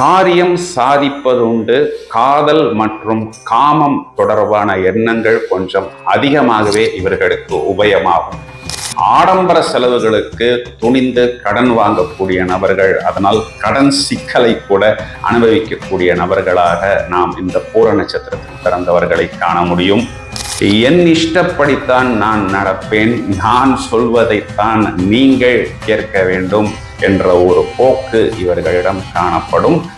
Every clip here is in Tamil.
காரியம் சாதிப்பதுண்டு காதல் மற்றும் காமம் தொடர்பான எண்ணங்கள் கொஞ்சம் அதிகமாகவே இவர்களுக்கு உபயமாகும். ஆடம்பர செலவுகளுக்கு துணிந்து கடன் வாங்கக்கூடிய நபர்கள் அதனால் கடன் சிக்கலை கூட அனுபவிக்கக்கூடிய நபர்களாக நாம் இந்த பூர நட்சத்திரத்தில் பிறந்தவர்களை காண முடியும். என் இஷ்டப்படித்தான் நான் நடப்பேன் நான் சொல்வதைத்தான் நீங்கள் கேட்க வேண்டும். என்ற ஒரு போக்கு இவர்களிடம் காணப்படும்.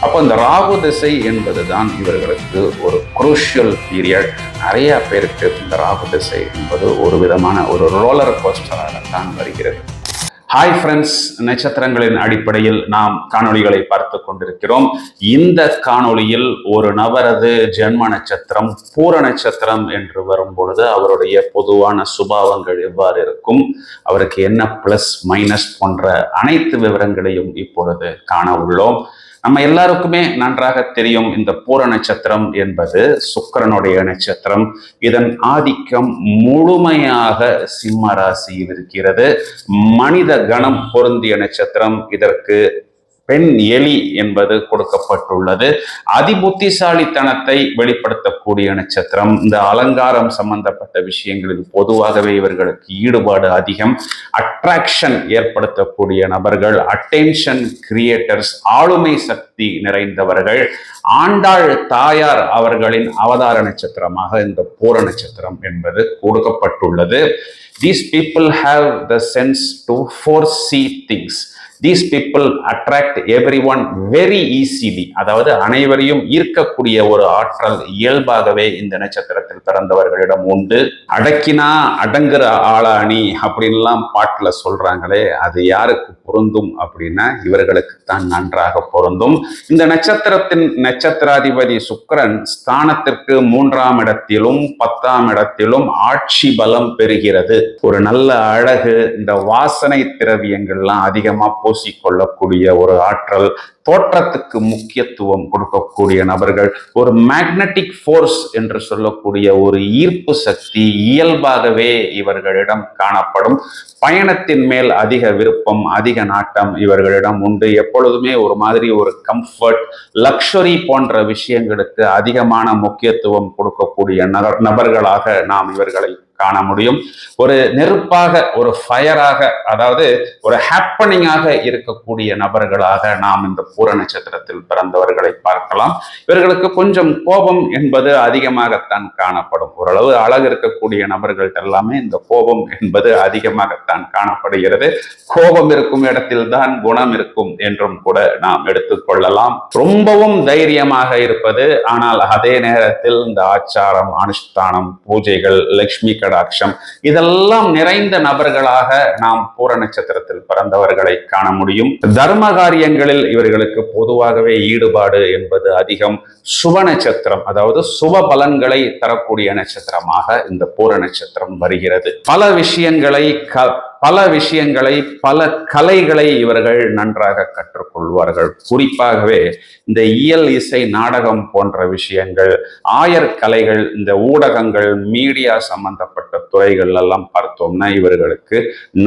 அப்போ இந்த ராகு திசை என்பதுதான் இவர்களுக்கு ஒரு குரூஷியல் பீரியட் நிறையா பேருக்கு இந்த ராகு திசை என்பது ஒரு விதமான ஒரு ரோலர் கோஸ்டராக தான் வருகிறது. ஹாய் ஃப்ரெண்ட்ஸ் நட்சத்திரங்களின் அடிப்படையில் நாம் காணொளிகளை பார்த்து கொண்டிருக்கிறோம். இந்த காணொளியில் ஒரு நபரது ஜென்ம நட்சத்திரம் பூர நட்சத்திரம் என்று வரும் பொழுது அவருடைய பொதுவான சுபாவங்கள் எவ்வாறு இருக்கும் அவருக்கு என்ன பிளஸ் மைனஸ் போன்ற அனைத்து விவரங்களையும் இப்பொழுது காண உள்ளோம். நம்ம எல்லாருக்குமே நன்றாக தெரியும் இந்த பூர நட்சத்திரம் என்பது சுக்கிரனுடைய நட்சத்திரம். இதன் ஆதிக்கம் முழுமையாக சிம்ம ராசியில் இருக்கிறது. மனித கணம் பொருந்திய நட்சத்திரம். இதற்கு பெண் எலி என்பது கொடுக்கப்பட்டுள்ளது. அதிபுத்திசாலித்தனத்தை வெளிப்படுத்தக்கூடிய நட்சத்திரம். இந்த அலங்காரம் சம்பந்தப்பட்ட விஷயங்களில் பொதுவாகவே இவர்களுக்கு ஈடுபாடு அதிகம். அட்ராக்ஷன் ஏற்படுத்தக்கூடிய நபர்கள் அட்டென்ஷன் கிரியேட்டர்ஸ் ஆளுமை சக்தி நிறைந்தவர்கள் ஆண்டாள் தாயார் அவர்களின் அவதார நட்சத்திரமாக இந்த பூர நட்சத்திரம் என்பது கொடுக்கப்பட்டுள்ளது. These people have the sense to foresee things these people attract everyone very easily அதாவது அனைவரையும் ஈர்க்கக்கூடிய ஒரு ஆற்றல் இயல்பாகவே இந்த நட்சத்திரத்தில் பிறந்தவர்களிடம் உண்டு. அடக்கினா அடங்குற ஆளாணி அப்படின்லாம் பாட்டில் சொல்றாங்களே அது யாருக்கு பொருந்தும் அப்படின்னா இவர்களுக்கு தான் நன்றாக பொருந்தும். இந்த நட்சத்திரத்தின் நட்சத்திராதிபதி சுக்கிரன் ஸ்தானத்திற்கு மூன்றாம் இடத்திலும் பத்தாம் இடத்திலும் ஆட்சி பலம் பெறுகிறது. ஒரு நல்ல அழகு இந்த வாசனை திரவியங்கள்லாம் அதிகமா பூசிக்கொள்ளக்கூடிய ஒரு ஆற்றல் தோற்றத்துக்கு முக்கியத்துவம் கொடுக்கக்கூடிய நபர்கள் ஒரு மேக்னட்டிக் ஃபோர்ஸ் என்று சொல்லக்கூடிய ஒரு ஈர்ப்பு சக்தி இயல்பாகவே இவர்களிடம் காணப்படும். பயணத்தின் மேல் அதிக விருப்பம் அதிக நாட்டம் இவர்களிடம் உண்டு. எப்பொழுதுமே ஒரு மாதிரி ஒரு கம்ஃபர்ட் லக்ஷரி போன்ற விஷயங்களுக்கு அதிகமான முக்கியத்துவம் கொடுக்கக்கூடிய நபர்களாக நாம் இவர்களை காண முடியும். ஒரு நெருப்பாக ஒரு ஃபயராக அதாவது ஒரு ஹாப்பனிங்காக இருக்கக்கூடிய நபர்களாக நாம் இந்த பூர நட்சத்திரத்தில் பிறந்தவர்களை பார்க்கலாம். இவர்களுக்கு கொஞ்சம் கோபம் என்பது அதிகமாகத்தான் காணப்படும். ஓரளவு அழகு இருக்கக்கூடிய நபர்கள் எல்லாமே இந்த கோபம் என்பது அதிகமாகத்தான் காணப்படுகிறது. கோபம் இருக்கும் இடத்தில் தான் குணம் இருக்கும் என்றும் கூட நாம் எடுத்துக்கொள்ளலாம் ரொம்பவும் தைரியமாக இருப்பது ஆனால் அதே நேரத்தில் இந்த ஆச்சாரம் அனுஷ்டானம் பூஜைகள் லக்ஷ்மி கடாட்சம் இதெல்லாம் நிறைந்த நபர்களாக நாம் பூர நட்சத்திரத்தில் பிறந்தவர்களை காண முடியும். தர்ம காரியங்களில் இவர்களுக்கு பொதுவாகவே ஈடுபாடு என்பது அதிகம். சுப நட்சத்திரம் அதாவது சுப பலன்களை தரக்கூடிய நட்சத்திரமாக இந்த பூர நட்சத்திரம் வருகிறது. பல விஷயங்களை க பல விஷயங்களை பல கலைகளை இவர்கள் நன்றாக கற்றுக்கொள்வார்கள். குறிப்பாகவே இந்த இயல் இசை நாடகம் போன்ற விஷயங்கள் ஆயர் கலைகள் இந்த ஊடகங்கள் மீடியா சம்பந்தப்பட்ட துறைகள் எல்லாம் பார்த்தோம்னா இவர்களுக்கு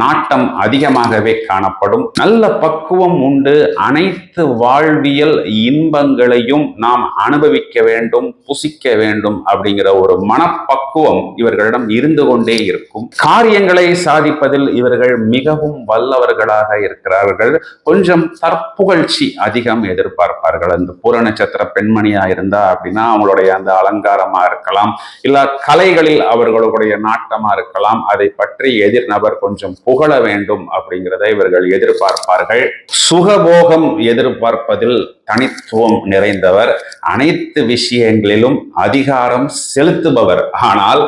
நாட்டம் அதிகமாகவே காணப்படும். நல்ல பக்குவம் உண்டு. அனைத்து வாழ்வியல் இன்பங்களையும் நாம் அனுபவிக்க வேண்டும் புசிக்க வேண்டும் அப்படிங்கிற ஒரு மனப்பக்குவம் இவர்களிடம் இருந்து கொண்டே இருக்கும். காரியங்களை சாதிப்பதில் இவர்கள் மிகவும் வல்லவர்களாக இருக்கிறார்கள். கொஞ்சம் தற்புகழ்ச்சி அதிகம் எதிர்பார்ப்பார்கள். அந்த பூர நட்சத்திர பெண்மணியா இருந்தா அப்படின்னா அவங்களுடைய அந்த அலங்காரமா இருக்கலாம். இல்ல கலைகளில் அவர்களுடைய நாட்டமா இருக்கலாம். அதை பற்றி எதிர் நபர் கொஞ்சம் புகழ வேண்டும் அப்படிங்கிறத இவர்கள் எதிர்பார்ப்பார்கள். சுகபோகம் எதிர்பார்ப்பதில் தனித்துவம் நிறைந்தவர். அனைத்து விஷயங்களிலும் அதிகாரம் செலுத்துபவர். ஆனால்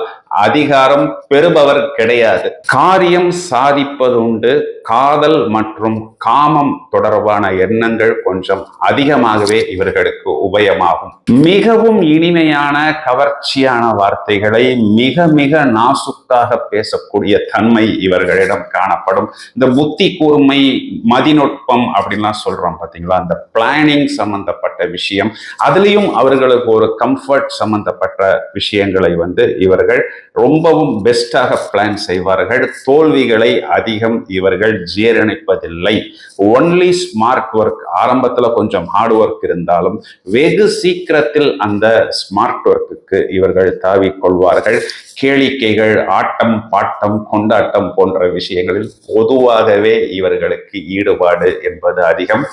அதிகாரம் பெறுபவர் கிடையாது. காரியம் சாதிப்பதுண்டு காதல் மற்றும் காமம் தொடர்பான எண்ணங்கள் கொஞ்சம் அதிகமாகவே இவர்களுக்கு உபயமாகும். மிகவும் இனிமையான கவர்ச்சியான வார்த்தைகளை மிக மிக நாசுக்காக பேசக்கூடிய தன்மை இவர்களிடம் காணப்படும். இந்த புத்தி கூர்மை மதிநுட்பம் அப்படின்லாம் சொல்றோம் பார்த்தீங்களா அந்த பிளானிங் சம்பந்தப்பட்ட விஷயம். அதுலேயும் அவர்களுக்கு ஒரு கம்ஃபர்ட் சம்பந்தப்பட்ட விஷயங்களை வந்து இவர்கள் ரொம்பவும் பெஸ்டாக பிளான் செய்வார்கள். தோல்விகளை அதிகம் இவர்கள் ஜீரணிப்பதில்லை. ஒன்லி ஸ்மார்ட் ஒர்க் ஆரம்பத்தில் கொஞ்சம் ஹார்ட் ஒர்க் இருந்தாலும் வெகு சீக்கிரத்தில் அந்த ஸ்மார்ட் ஒர்க்குக்கு இவர்கள் தாவிக் கொள்வார்கள். கேளிக்கைகள் ஆட்டம் பாட்டம் கொண்டாட்டம் போன்ற விஷயங்களில் பொதுவாகவே இவர்களுக்கு ஈடுபாடு என்பது அதிகம்.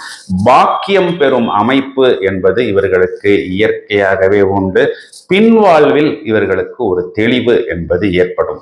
பாக்கியம் பெறும் அமைப்பு என்பது இவர்களுக்கு இயற்கையாகவே உண்டு. பின்வாழ்வில் இவர்களுக்கு ஒரு தெளிவு என்பது ஏற்படும்.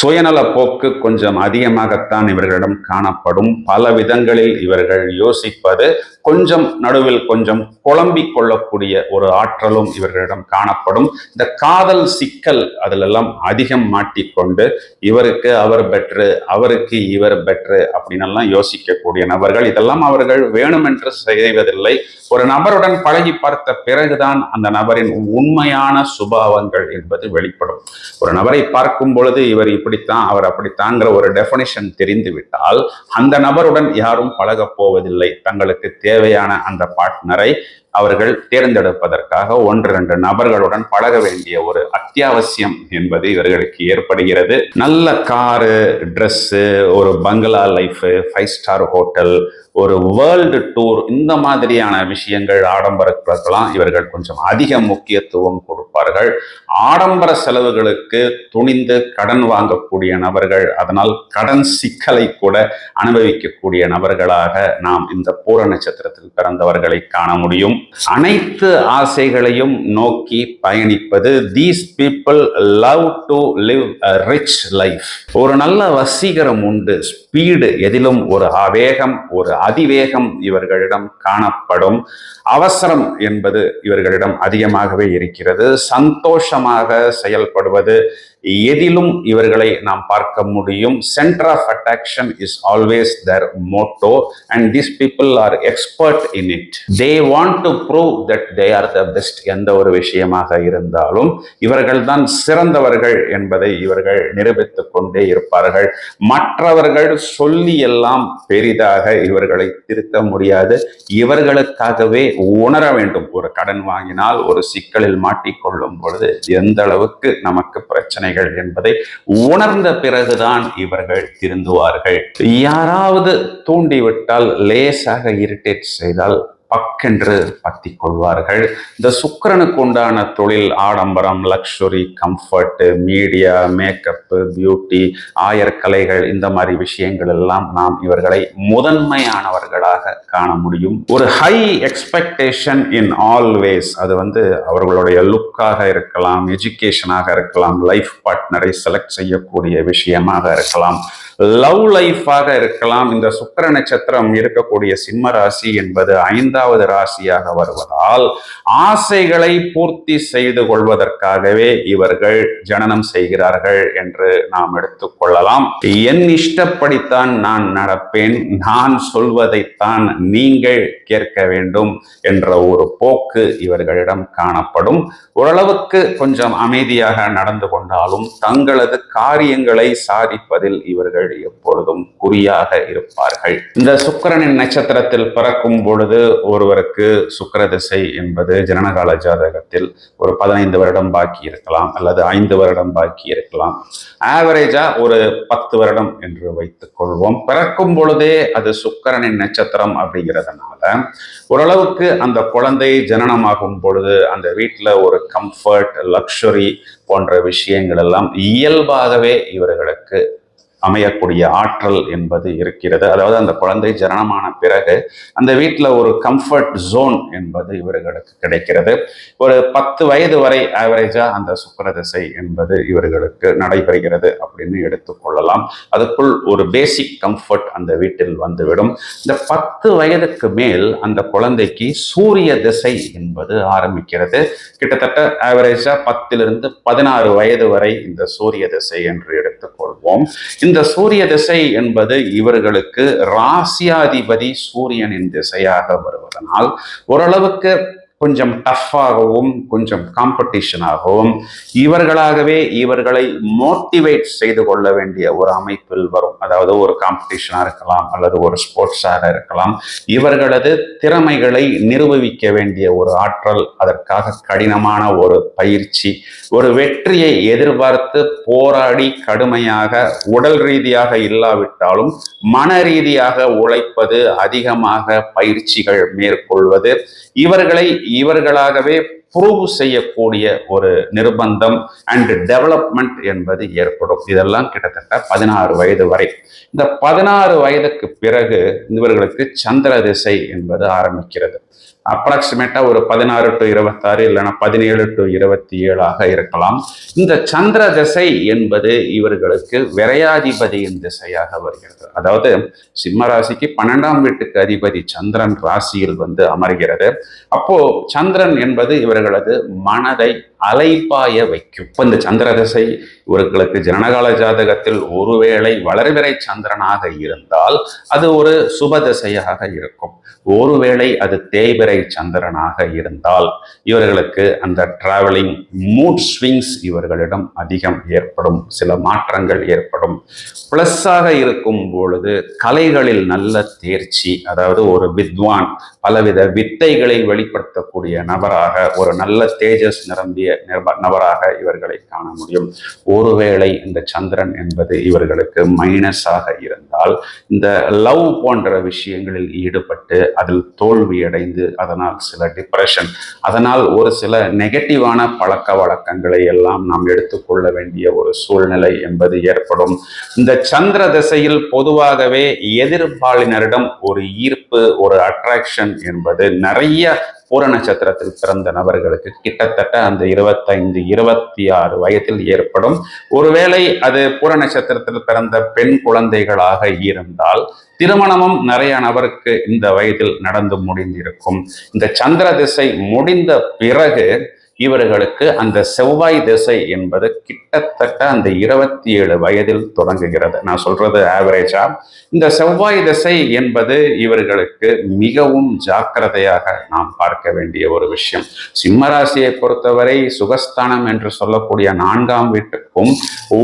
சுயநல போக்கு கொஞ்சம் அதிகமாகத்தான் இவர்களிடம் காணப்படும். பல விதங்களில் இவர்கள் யோசிப்பது கொஞ்சம் நடுவில் கொஞ்சம் குழம்பிக் கொள்ளக்கூடிய ஒரு ஆற்றலும் இவர்களிடம் காணப்படும். இந்த காதல் சிக்கல் அதிலெல்லாம் அதிகம் மாட்டிக்கொண்டு இவருக்கு அவர் பெற்று அவருக்கு இவர் பெற்று அப்படின்னெல்லாம் யோசிக்கக்கூடிய நபர்கள் இதெல்லாம் அவர்கள் வேணுமென்று செய்வதில்லை. ஒரு நபருடன் பழகி பார்த்த பிறகுதான் அந்த நபரின் உண்மையான சுபாவங்கள் என்பது வெளிப்படும். ஒரு நபரை பார்க்கும் பொழுது இவர் இப்படித்தான் அவர் அப்படித்தாங்கிற ஒரு டெபனிஷன் தெரிந்து விட்டால் அந்த நபருடன் யாரும் பழகப் போவதில்லை. தங்களுக்கு தேவையான அந்த பார்ட்னரை அவர்கள் தேர்ந்தெடுப்பதற்காக ஒன்று ரெண்டு நபர்களுடன் பழக வேண்டிய ஒரு அத்தியாவசியம் என்பது இவர்களுக்கு ஏற்படுகிறது. நல்ல காரு ட்ரெஸ்ஸு ஒரு bungalow life five star hotel ஒரு வேர்ல்டு டூர் இந்த மாதிரியான விஷயங்கள் ஆடம்பரத்துக்கெல்லாம் இவர்கள் கொஞ்சம் அதிக முக்கியத்துவம் கொடுப்பார்கள். ஆடம்பர செலவுகளுக்கு துணிந்து கடன் வாங்கக்கூடிய நபர்கள் அதனால் கடன் சிக்கலை கூட அனுபவிக்கக்கூடிய நபர்களாக நாம் இந்த பூர நட்சத்திரத்தில் பிறந்தவர்களை காண முடியும். அனைத்து ஆசைகளையும் நோக்கி பயணிப்பது these people love to live rich life ஒரு நல்ல வசீகரம் உண்டு. ஸ்பீடு எதிலும் ஒரு ஆவேகம் ஒரு அதிவேகம் இவர்களிடம் காணப்படும். அவசரம் என்பது இவர்களிடம் அதிகமாகவே இருக்கிறது. சந்தோஷமாக செயல்படுவது எதிலும் இவர்களை நாம் பார்க்க முடியும். Centre of attraction is always their motto and these people are expert in it they want to prove that they are the best எந்த ஒரு விஷயமாக இருந்தாலும் இவர்கள் தான் சிறந்தவர்கள் என்பதை இவர்கள் நிரூபித்துக் கொண்டே இருப்பார்கள். மற்றவர்கள் சொல்லி எல்லாம் பெரிதாக இவர்களை திருத்த முடியாது. இவர்களுக்காகவே உணர வேண்டும். ஒரு கடன் வாங்கினால் ஒரு சிக்கலில் மாட்டிக்கொள்ளும் பொழுது எந்த அளவுக்கு நமக்கு பிரச்சனைகள் என்பதை உணர்ந்த பிறகுதான் இவர்கள் திருந்துவார்கள். யாராவது தூண்டிவிட்டால் லேசாக இரிட்டேட் செய்தால் பக்கென்று பத்தி கொள்வார்கள். இந்த சுக்கிரனுக்கு உண்டான தொழில் ஆடம்பரம் luxury comfort media makeup beauty ஆயர்கலைகள் இந்த மாதிரி விஷயங்கள் எல்லாம் நாம் இவர்களை முதன்மையானவர்களாக காண முடியும். ஒரு ஹை எக்ஸ்பெக்டேஷன் இன் ஆல்வேஸ் அது வந்து அவர்களுடைய லுக்காக இருக்கலாம் எஜுகேஷனாக இருக்கலாம் லைஃப் பார்ட்னரை செலக்ட் செய்யக்கூடிய விஷயமாக இருக்கலாம். லவ் லைஃபாக இருக்கலாம். இந்த சுக்கர நட்சத்திரம் இருக்கக்கூடிய சிம்ம ராசி என்பது ஐந்தாவது ராசியாக வருவதால் ஆசைகளை பூர்த்தி செய்து கொள்வதற்காகவே இவர்கள் ஜனனம் செய்கிறார்கள் என்று நாம் எடுத்துக்கொள்ளலாம் என் இஷ்டப்படித்தான் நான் நடப்பேன். நான் சொல்வதைத்தான் நீங்கள் கேட்க வேண்டும் என்ற ஒரு போக்கு இவர்களிடம் காணப்படும். ஓரளவுக்கு கொஞ்சம் அமைதியாக நடந்து கொண்டாலும் தங்களது காரியங்களை சாதிப்பதில் இவர்கள் எப்பொழுதும் குறியாக இருப்பார்கள். இந்த சுக்கரனின் நட்சத்திரத்தில் பிறக்கும் பொழுது ஒருவருக்கு சுக்கர திசை என்பது ஜனனகால ஜாதகத்தில் ஒரு பதினைந்து வருடம் பாக்கி இருக்கலாம் அல்லது ஐந்து வருடம் பாக்கி இருக்கலாம். ஆவரேஜா ஒரு பத்து வருடம் என்று வைத்துக் கொள்வோம். பிறக்கும் பொழுதே அது சுக்கரனின் நட்சத்திரம் அப்படிங்கிறதுனால ஓரளவுக்கு அந்த குழந்தை ஜனனமாகும் பொழுது அந்த வீட்டில் ஒரு கம்ஃபர்ட் லக்ஷுரி போன்ற விஷயங்கள் எல்லாம் இயல்பாகவே இவர்களுக்கு அமையக்கூடிய ஆற்றல் என்பது இருக்கிறது. அதாவது அந்த குழந்தை ஜனனமான பிறகு அந்த வீட்டில் ஒரு கம்ஃபர்ட் ஜோன் என்பது இவர்களுக்கு கிடைக்கிறது. ஒரு பத்து வயது வரை ஆவரேஜா அந்த சுக்கர திசை என்பது இவர்களுக்கு நடைபெறுகிறது அப்படின்னு எடுத்துக்கொள்ளலாம் அதுக்குள் ஒரு பேசிக் கம்ஃபர்ட் அந்த வீட்டில் வந்துவிடும். இந்த பத்து வயதுக்கு மேல் அந்த குழந்தைக்கு சூரிய திசை என்பது ஆரம்பிக்கிறது. கிட்டத்தட்ட ஆவரேஜா பத்திலிருந்து பதினாறு வயது வரை இந்த சூரிய திசை என்று எடுத்துக்கொள்வோம் இந்த சூரிய திசை என்பது இவர்களுக்கு ராசியாதிபதி சூரியனின் திசையாக வருவதனால் ஓரளவுக்கு கொஞ்சம் டஃப்பாகவும் கொஞ்சம் காம்படிஷனாகவும் இவர்களாகவே இவர்களை மோட்டிவேட் செய்து கொள்ள வேண்டிய ஒரு அமைப்பில் வரும். அதாவது ஒரு காம்படிஷனாக இருக்கலாம் அல்லது ஒரு ஸ்போர்ட்ஸாக இருக்கலாம். இவர்களது திறமைகளை நிரூபிக்க வேண்டிய ஒரு ஆற்றல் அதற்காக கடினமான ஒரு பயிற்சி ஒரு வெற்றியை எதிர்பார்த்து போராடி கடுமையாக உடல் ரீதியாக இல்லாவிட்டாலும் மன ரீதியாக உழைப்பது அதிகமாக பயிற்சிகள் மேற்கொள்வது இவர்களை இவர்களாகவே ப்ரூவ் செய்யக்கூடிய ஒரு நிர்பந்தம் அண்ட் டெவலப்மெண்ட் என்பது ஏற்படும். இதெல்லாம் கிட்டத்தட்ட பதினாறு வயது வரை. இந்த பதினாறு வயதுக்கு பிறகு இவர்களுக்கு சந்திர திசை என்பது ஆரம்பிக்கிறது. அப்ராக்சிமேட்டா ஒரு பதினாறு டு இருபத்தாறு இல்லைன்னா பதினேழு டு இருபத்தி ஏழாக இருக்கலாம். இந்த சந்திர திசை என்பது இவர்களுக்கு விரையாதிபதியின் திசையாக வருகிறது. அதாவது சிம்ம ராசிக்கு பன்னெண்டாம் வீட்டுக்கு அதிபதி சந்திரன் ராசியில் வந்து அமர்கிறது. அப்போ சந்திரன் என்பது இவர் அவர்களது மனதை அலைப்பாய வைக்கும். இப்போ இந்த சந்திர திசை இவர்களுக்கு ஜனனகால ஜாதகத்தில் ஒருவேளை வளர்விறை சந்திரனாக இருந்தால் அது ஒரு சுப திசையாக இருக்கும். ஒருவேளை அது தேய்பிறை சந்திரனாக இருந்தால் இவர்களுக்கு அந்த டிராவலிங் மூட் ஸ்விங்ஸ் இவர்களிடம் அதிகம் ஏற்படும். சில மாற்றங்கள் ஏற்படும். ப்ளஸ்ஸாக இருக்கும் பொழுது கலைகளில் நல்ல தேர்ச்சி அதாவது ஒரு வித்வான் பலவித வித்தைகளை வெளிப்படுத்தக்கூடிய நபராக ஒரு நல்ல தேஜஸ் நிரம்பிய நபராக இவர்களை காண முடியும். ஒருவேளை இந்த சந்திரன் என்பது இவர்களுக்கு மைனஸாக இருந்தால் இந்த லவ் போன்ற விஷயங்களில் ஈடுபட்டு அதில் தோல்வியடைந்து அதனால் சில டிப்ரெஷன் அதனால் ஒரு சில நெகட்டிவான பழக்க வழக்கங்களை எல்லாம் நாம் எடுத்துக்கொள்ள வேண்டிய ஒரு சூழ்நிலை என்பது ஏற்படும். இந்த சந்திர திசையில் பொதுவாகவே எதிர்பாலினரிடம் ஒரு ஈர்ப்பு ஒரு அட்ராக்ஷன் என்பது நிறைய பூர நட்சத்திரத்தில் பிறந்த நபர்களுக்கு கிட்டத்தட்ட அந்த இருபத்தைந்து இருபத்தி ஆறு வயதில் ஏற்படும். ஒருவேளை அது பூர நட்சத்திரத்தில் பிறந்த பெண் குழந்தைகளாக இருந்தால் திருமணமும் நிறைய நபருக்கு இந்த வயதில் நடந்து முடிந்திருக்கும். இந்த சந்திர திசை முடிந்த பிறகு இவர்களுக்கு அந்த செவ்வாய் திசை என்பது கிட்டத்தட்ட அந்த இருபத்தி ஏழு வயதில் தொடங்குகிறது. நான் சொல்றது ஆவரேஜா இந்த செவ்வாய் திசை என்பது இவர்களுக்கு மிகவும் ஜாக்கிரதையாக நாம் பார்க்க வேண்டிய ஒரு விஷயம். சிம்மராசியை பொறுத்தவரை சுகஸ்தானம் என்று சொல்லக்கூடிய நான்காம் வீட்டுக்கும்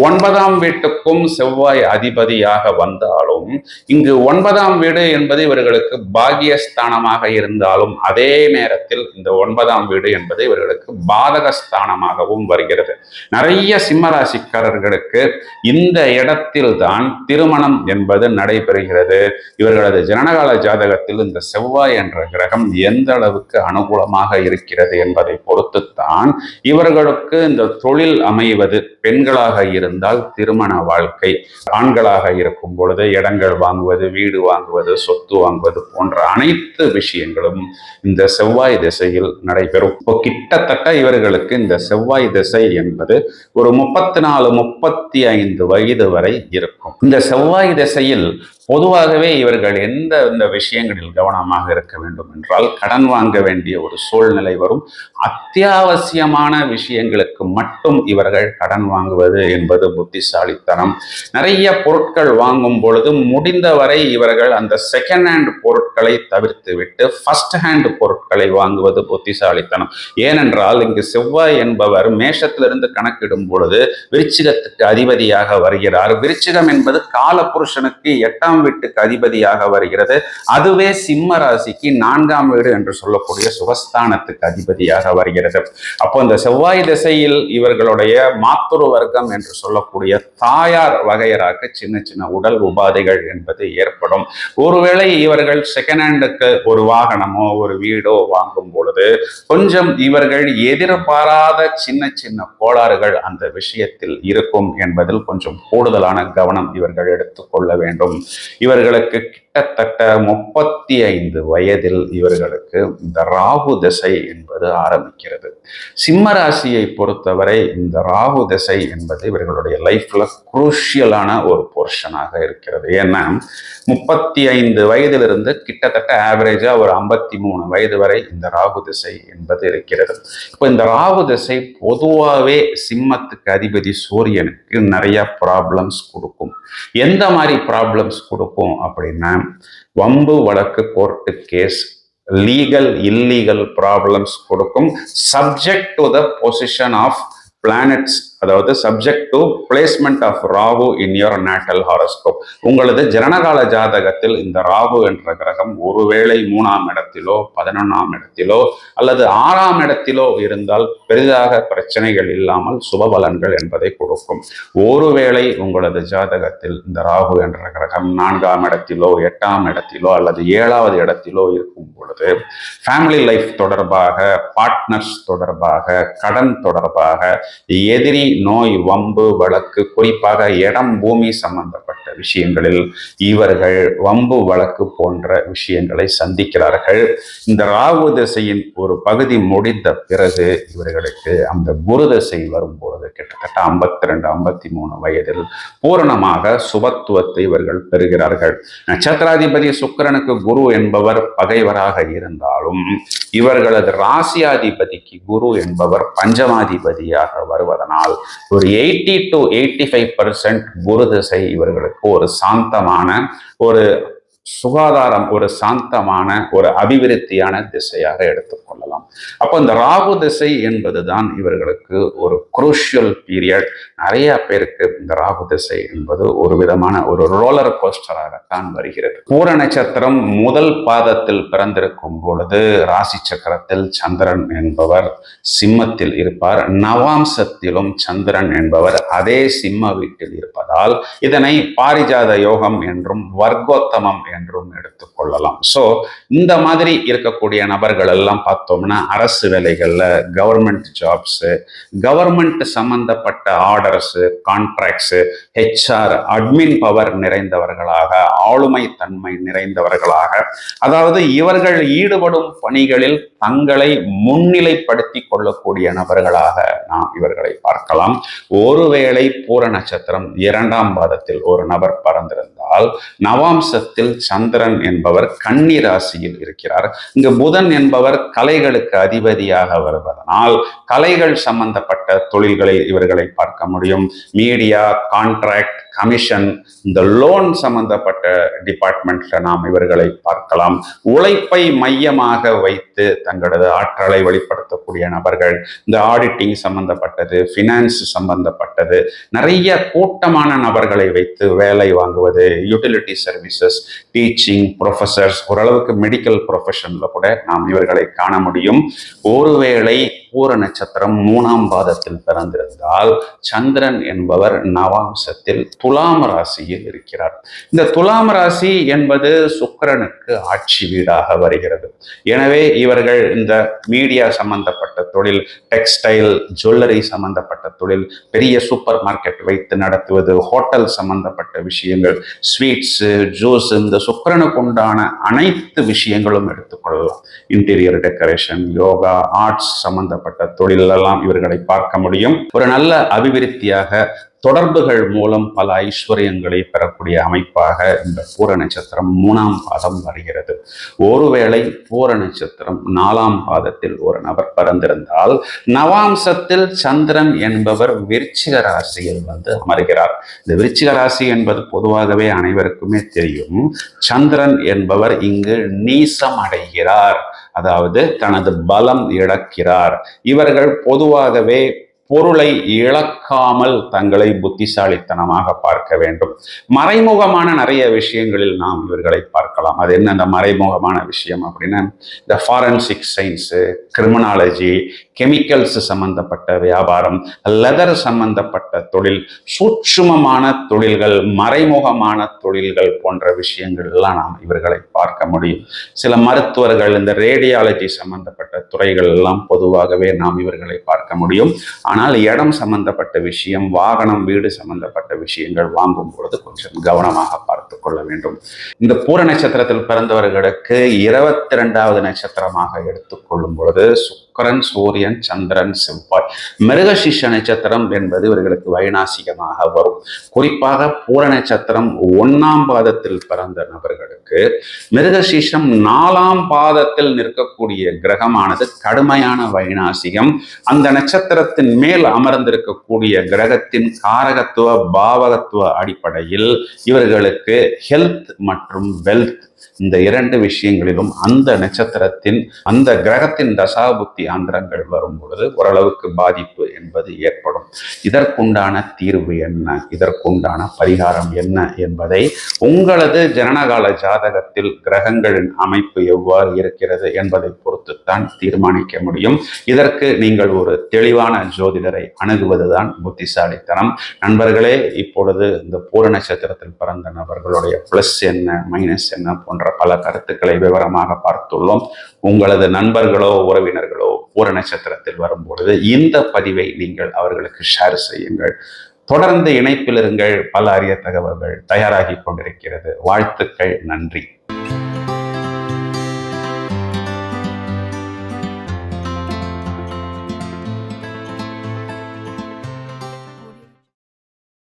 ஒன்பதாம் வீட்டுக்கும் செவ்வாய் அதிபதியாக வந்தாலும் இங்கு ஒன்பதாம் வீடு என்பது இவர்களுக்கு பாகியஸ்தானமாக இருந்தாலும் அதே நேரத்தில் இந்த ஒன்பதாம் வீடு என்பது இவர்களுக்கு பாதகஸ்தானமாகவும் வருகிறது. நிறைய சிம்மராசிக்காரர்களுக்கு இந்த இடத்தில் தான் திருமணம் என்பது நடைபெறுகிறது. இவர்களது ஜனனகால ஜாதகத்தில் இந்த செவ்வாய் என்ற கிரகம் எந்த அளவுக்கு அனுகூலமாக இருக்கிறது என்பதை பொறுத்துத்தான் இவர்களுக்கு இந்த தொழில் அமைவது பெண்களாக இருந்தால் திருமண வாழ்க்கை ஆண்களாக இருக்கும் பொழுது இடங்கள் வாங்குவது வீடு வாங்குவது சொத்து வாங்குவது போன்ற அனைத்து விஷயங்களும் இந்த செவ்வாய் திசையில் நடைபெறும். இப்போ கிட்டத்தட்ட இவர்களுக்கு இந்த செவ்வாய் திசை என்பது ஒரு முப்பத்தி நாலு முப்பத்தி ஐந்து வயது வரை இருக்கும். இந்த செவ்வாய் திசையில் பொதுவாகவே இவர்கள் எந்த இந்த விஷயங்களில் கவனமாக இருக்க வேண்டும் என்றால் கடன் வாங்க வேண்டிய ஒரு சூழ்நிலை வரும். அத்தியாவசியமான விஷயங்களுக்கு மட்டும் இவர்கள் கடன் வாங்குவது என்பது புத்திசாலித்தனம். நிறைய பொருட்கள் வாங்கும் பொழுது முடிந்தவரை இவர்கள் அந்த செகண்ட் ஹேண்ட் பொருட்களை தவிர்த்து விட்டு ஃபர்ஸ்ட் ஹேண்ட் பொருட்களை வாங்குவது புத்திசாலித்தனம். ஏனென்றால் இங்கு செவ்வாய் என்பவர் மேஷத்திலிருந்து கணக்கிடும் பொழுது விருச்சிகத்துக்கு அதிபதியாக வருகிறார். விருச்சிகம் என்பது காலபுருஷனுக்கு எட்டாம் எட்டாம் வீட்டுக்கு அதிபதியாக வருகிறது. அதுவே சிம்ம ராசிக்கு நான்காம் வீடு என்று சொல்லக்கூடிய சுகஸ்தானத்துக்கு அதிபதியாக வருகிறது. அப்போ இந்த செவ்வாய் திசையில் இவர்களுடைய மாத்துரு வர்க்கம் என்று சொல்லக்கூடிய தாயார் வகையராக சின்ன சின்ன உடல் உபாதைகள் என்பது ஏற்படும். ஒருவேளை இவர்கள் செகண்ட் ஹேண்டுக்கு ஒரு வாகனமோ ஒரு வீடோ வாங்கும் பொழுது கொஞ்சம் இவர்கள் எதிர்பாராத சின்ன சின்ன கோளாறுகள் அந்த விஷயத்தில் இருக்கும் என்பதில் கொஞ்சம் கூடுதலான கவனம் இவர்கள் எடுத்துக்கொள்ள வேண்டும். இவர்களுக்கு கிட்டத்தட்ட முப்பத்தி ஐந்து வயதில் இவர்களுக்கு இந்த ராகு திசை என்பது ஆரம்பிக்கிறது. சிம்ம ராசியை பொறுத்தவரை இந்த ராகு திசை என்பது இவர்களுடைய லைஃப்ல குரூஷியலான ஒரு போர்ஷனாக இருக்கிறது. ஏன்னா முப்பத்தி ஐந்து வயதிலிருந்து கிட்டத்தட்ட ஆவரேஜா ஒரு ஐம்பத்தி மூணு வயது வரை இந்த ராகு திசை என்பது இருக்கிறது. இப்போ இந்த ராகு திசை பொதுவாகவே சிம்மத்துக்கு அதிபதி சூரியனுக்கு நிறைய ப்ராப்ளம்ஸ் கொடுக்கும். எந்த மாதிரி ப்ராப்ளம்ஸ் கொடுக்கும் அப்படின்னா வம்பு வழக்கு court case legal illegal problems கொடுக்கும். Subject to the position of planets அதாவது subject to placement of Rahu in your natal horoscope உங்களது ஜனனகால ஜாதகத்தில் இந்த ராகு என்ற கிரகம் ஒருவேளை மூணாம் இடத்திலோ பதினொன்றாம் இடத்திலோ அல்லது ஆறாம் இடத்திலோ இருந்தால் பெரிதாக பிரச்சனைகள் இல்லாமல் சுபபலன்கள் என்பதை கொடுக்கும். ஒருவேளை உங்களது ஜாதகத்தில் இந்த ராகு என்ற கிரகம் நான்காம் இடத்திலோ எட்டாம் இடத்திலோ அல்லது ஏழாவது இடத்திலோ இருக்கும் பொழுது ஃபேமிலி லைஃப் தொடர்பாக பார்ட்னர்ஸ் தொடர்பாக கடன் தொடர்பாக எதிரி நோய் வம்பு வழக்கு குறிப்பாக இடம் பூமி சம்பந்தப்பட்ட விஷயங்களில் இவர்கள் வம்பு வழக்கு போன்ற விஷயங்களை சந்திக்கிறார்கள். இந்த ராகு திசையின் ஒரு பகுதி முடிந்த பிறகு இவர்களுக்கு அந்த குரு திசை வரும்பொழுது கிட்டத்தட்ட ஐம்பத்தி ரெண்டு ஐம்பத்தி மூணு வயதில் பூரணமாக சுபத்துவத்தை இவர்கள் பெறுகிறார்கள். நட்சத்திராதிபதி சுக்கிரனுக்கு குரு என்பவர் பகைவராக இருந்தாலும் இவர்களது ராசியாதிபதிக்கு குரு என்பவர் பஞ்சமாதிபதியாக வருவதனால் ஒரு eighty to eighty five percent Guru திசை இவர்களுக்கு ஒரு சாந்தமான ஒரு சுகாதாரம் ஒரு சாந்தமான ஒரு அபிவிருத்தியான திசையாக எடுத்துக்கொள்ளலாம் அப்போ இந்த ராகு திசை என்பதுதான் இவர்களுக்கு ஒரு குரூஷியல் பீரியட் நிறைய பேருக்கு இந்த ராகு திசை என்பது ஒரு விதமான ஒரு ரோலர் கோஸ்டராகத்தான் வருகிறது. பூர நட்சத்திரம் முதல் பாதத்தில் பிறந்திருக்கும் பொழுது ராசி சக்கரத்தில் சந்திரன் என்பவர் சிம்மத்தில் இருப்பார். நவாம்சத்திலும் சந்திரன் என்பவர் அதே சிம்ம வீட்டில் இருப்பதால் இதனை பாரிஜாத யோகம் என்றும் வர்க்கோத்தமம் என்றும் எடுத்துக்கொள்ளலாம் ஸோ இந்த மாதிரி இருக்கக்கூடிய நபர்கள் எல்லாம் பார்த்தோம்னா அரசு வேலைகள்ல கவர்மெண்ட் ஜாப்ஸ் கவர்மெண்ட் சம்பந்தப்பட்ட orders contracts HR admin power நிறைந்தவர்களாக ஆளுமை தன்மை நிறைந்தவர்களாக அதாவது இவர்கள் ஈடுபடும் பணிகளில் தங்களை முன்னிலைப்படுத்தி கொள்ளக்கூடிய நபர்களாக நாம் இவர்களை பார்க்கலாம். ஒருவேளை பூர நட்சத்திரம் இரண்டாம் பாதத்தில் ஒரு நபர் பறந்திருந்தால் நவாம்சத்தில் சந்திரன் என்பவர் கன்னி ராசியில் இருக்கிறார். இங்கு புதன் என்பவர் கலைகளுக்கு அதிபதியாக வருவதனால் கலைகள் சம்பந்தப்பட்ட தொழில்களில் இவர்களை பார்க்க முடியும். மீடியா கான்ட்ராக்ட் கமிஷன் இந்த லோன் சம்பந்தப்பட்ட டிபார்ட்மெண்ட்ல நாம் இவர்களை பார்க்கலாம். உழைப்பை மையமாக வைத்து தங்களது ஆற்றலை வெளிப்படுத்தக்கூடிய நபர்கள் இந்த ஆடிட்டிங் சம்பந்தப்பட்டது ஃபினான்ஸ் சம்பந்தப்பட்டது நிறைய கூட்டமான நபர்களை வைத்து வேலை வாங்குவது யூட்டிலிட்டி சர்வீசஸ் டீச்சிங் ப்ரொஃபசர்ஸ் ஓரளவுக்கு மெடிக்கல் ப்ரொஃபஷனில் கூட நாம் இவர்களை காண முடியும். ஒருவேளை பூர நட்சத்திரம் மூணாம் பாதத்தில் பிறந்திருந்தால் சந்திரன் என்பவர் நவாம்சத்தில் துலாம் ராசியில் இருக்கிறார். இந்த துலாம் ராசி என்பது சுக்கரனுக்கு ஆட்சி வீடாக வருகிறது. எனவே இவர்கள் இந்த மீடியா சம்பந்தப்பட்ட தொழில் டெக்ஸ்டைல் ஜுவல்லரி சம்பந்தப்பட்ட தொழில் பெரிய சூப்பர் மார்க்கெட் வைத்து நடத்துவது ஹோட்டல் சம்பந்தப்பட்ட விஷயங்கள் ஸ்வீட்ஸ் ஜூஸ் இந்த சுக்கரனுக்கு உண்டான அனைத்து விஷயங்களும் எடுத்துக்கொள்ளலாம் இன்டீரியர் டெக்கரேஷன் யோகா ஆர்ட்ஸ் சம்பந்தப்பட்ட தொழிலெல்லாம் இவர்களை பார்க்க முடியும். ஒரு நல்ல அபிவிருத்தியாக தொடர்புகள் மூலம் பல ஐஸ்வர்யங்களை பெறக்கூடிய அமைப்பாக இந்த பூர நட்சத்திரம் மூணாம் பாதம் வருகிறது. ஒருவேளை பூர நட்சத்திரம் நாலாம் பாதத்தில் ஒரு நபர் பிறந்திருந்தால் நவாம்சத்தில் சந்திரன் என்பவர் விருச்சிக ராசியில் வந்து அமர்கிறார். இந்த விருச்சிக ராசி என்பது பொதுவாகவே அனைவருக்குமே தெரியும். சந்திரன் என்பவர் இங்கு நீசம் அடைகிறார். அதாவது தனது பலம் இழக்கிறார். இவர்கள் பொதுவாகவே பொருளை இழக்காமல் தங்களை புத்திசாலித்தனமாக பார்க்க வேண்டும். மறைமுகமான நிறைய விஷயங்களில் நாம் இவர்களை பார்க்கலாம். அது என்ன அந்த மறைமுகமான விஷயம் அப்படின்னா இந்த ஃபாரன்சிக் சயின்ஸு கிரிமினாலஜி கெமிக்கல்ஸ் சம்பந்தப்பட்ட வியாபாரம் லெதர் சம்பந்தப்பட்ட தொழில் சூட்சுமமான தொழில்கள் மறைமுகமான தொழில்கள் போன்ற விஷயங்கள் எல்லாம் நாம் இவர்களை பார்க்க முடியும். சில மருத்துவர்கள் இந்த ரேடியாலஜி சம்பந்தப்பட்ட துறைகள் எல்லாம் பொதுவாகவே நாம் இவர்களை பார்க்க முடியும். ஆனால் இடம் சம்பந்தப்பட்ட விஷயம் வாகனம் வீடு சம்பந்தப்பட்ட விஷயங்கள் வாங்கும் பொழுது கொஞ்சம் கவனமாக பார்த்து கொள்ள வேண்டும். இந்த பூர நட்சத்திரத்தில் பிறந்தவர்களுக்கு இருபத்தி ரெண்டாவது நட்சத்திரமாக எடுத்துக்கொள்ளும் பொழுது சுக்கரன் சூரியன் சந்திரன் செவ்வாய். மிருகசிஷ நட்சத்திரம் என்பது இவர்களுக்கு வைநாசிகமாக வரும். குறிப்பாக பூர நட்சத்திரம் ஒன்னாம் பாதத்தில் பிறந்த நபர்களுக்கு மிருகசீஷம் நாலாம் பாதத்தில் நிற்கக்கூடிய கிரகமானது கடுமையான வைநாசிகம். அந்த நட்சத்திரத்தின் மேல் அமர்ந்திருக்கக்கூடிய கிரகத்தின் காரகத்துவ பாவகத்துவ அடிப்படையில் இவர்களுக்கு ஹெல்த் மற்றும் வெல்த் இந்த இரண்டு விஷயங்களிலும் அந்த நட்சத்திரத்தின் அந்த கிரகத்தின் தசாபுத்தி ஆந்திரங்கள் வரும் பொழுது ஓரளவுக்கு பாதிப்பு என்பது ஏற்படும். இதற்குண்டான தீர்வு என்ன? இதற்குண்டான பரிகாரம் என்ன என்பதை உங்களது ஜனனகால ஜாதகத்தில் கிரகங்களின் அமைப்பு எவ்வாறு இருக்கிறது என்பதை பொறுத்து பொறுத்துத்தான் தீர்மானிக்க முடியும். இதற்கு நீங்கள் ஒரு தெளிவான ஜோதிடரை அணுகுவதுதான் புத்திசாலித்தனம். நண்பர்களே இப்பொழுது இந்த பூர நட்சத்திரத்தில் பிறந்த நபர்களுடைய பிளஸ் என்ன மைனஸ் என்ன போன்ற பல கருத்துக்களை விவரமாக பார்த்துள்ளோம். உங்களது நண்பர்களோ உறவினர்களோ பூர நட்சத்திரத்தில் வரும்பொழுது இந்த பதிவை நீங்கள் அவர்களுக்கு ஷேர் செய்யுங்கள். தொடர்ந்து இணைப்பில் இருங்கள். பல அரிய தகவல்கள் தயாராகி கொண்டிருக்கிறது. வாழ்த்துக்கள். நன்றி.